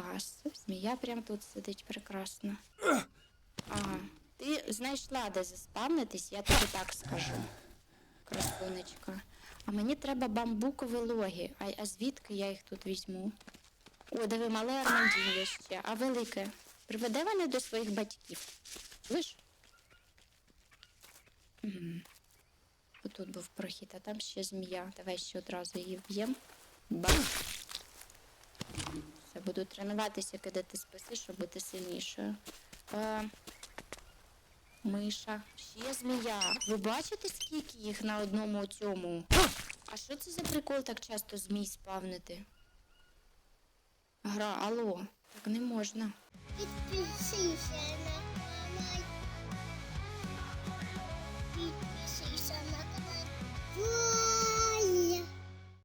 Клас. Змія прямо тут сидить прекрасно. Ага. Ти знайшла, де заспавнитись, я тобі так скажу. Красунечка. А мені треба бамбукові логи. А, а звідки я їх тут візьму? О, диви, мале армандіння ще. А велике. Приведе мене до своїх батьків. Чуєш? Угу. Отут був прохід, а там ще змія. Давай ще одразу її вб'ємо. Бам! Буду тренуватися кидати списи, щоб бути сильнішою. Е, миша. Ще змія. Ви бачите, скільки їх на одному цьому? А що це за прикол так часто змій спавнити? Гра, алло, так не можна. Підпишися